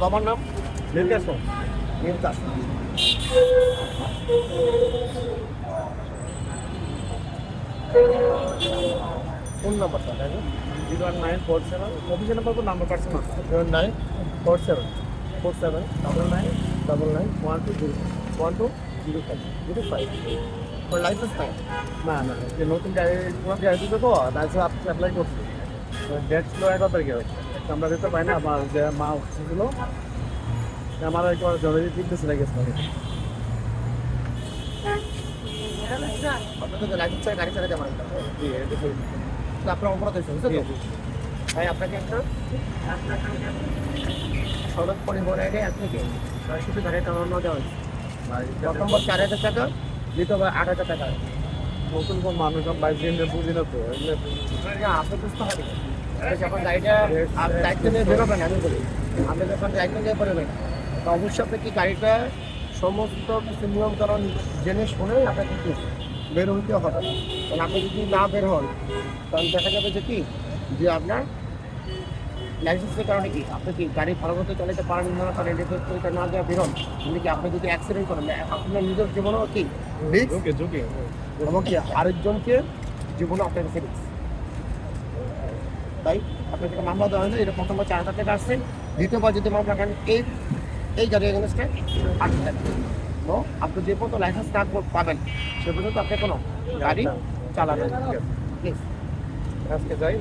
বাবার নাম? নির্দেশ কোন নাম্বারটা? তাই না? Zero one nine four seven. অফিসের নাম্বার তো number? Personal zero nine four seven. Four seven double nine double nine one two zero. One two zero five. Zero five. ওর লাইসেন্স নাই? না না যে নতুন গাড়ি তোমার গাড়ি দিতে তো লাইসেন্স অ্যাপ্লাই করছি। ডেট ছিল এগারো তারিখে। আমরা দিতে পাই না আমার যে মা ছিল আমার একবার জরুরি তিনটে ছেলে গেছে। আপনার অপরাধ হয়েছে বুঝতে তো তাই আপনাকে একটা সড়ক পরিবহন আইডি আপনাকে শুধু গাড়ি চালানো দেওয়া হয়েছে প্রথম চার হাজার টাকা দ্বিতীয়বার আট হাজার টাকা নতুন মানুষ বাইক দিয়ে বুঝি না তো আপনি বুঝতে হবে যখন গাড়িটা আপনি দায়িত্ব নিয়ে বেরোবেন আমি বলি আপনি যখন দায়িত্ব নিয়ে বেরোবেন তো অবশ্যই আপনাকে গাড়িটা সমস্ত কিছু নিয়মকানুন জেনে শুনে আপনাকে কিন্তু বের হইতে হবে। কারণ আপনি যদি না বের হন তখন দেখা যাবে যে কি যে আপনার লাইসেন্সের কারণে কি আপনি কি গাড়ি ভালো মতো চালাতে পারেন না কারণ পরীক্ষা না দেওয়া বেরোন কিন্তু কি আপনি যদি অ্যাক্সিডেন্ট করেন আপনার নিজের জীবনেও কি রিস্ক এবং কি আরেকজনকে জীবনে আপনার রিস্ক তাই আপনাকে যেটা মামলা দেওয়া হয়নি এটা প্রথমবার চার হাজার টাকা আসছেন দ্বিতীয়বার যদি মামলা করেন এই এই গাড়ি এগেনস্টে আট হাজার। তো আপনি যে পর্যন্ত লাইসেন্স না পাবেন সে পর্যন্ত আপনি কোনো গাড়ি চালাবেন প্লিজ আজকে যাই।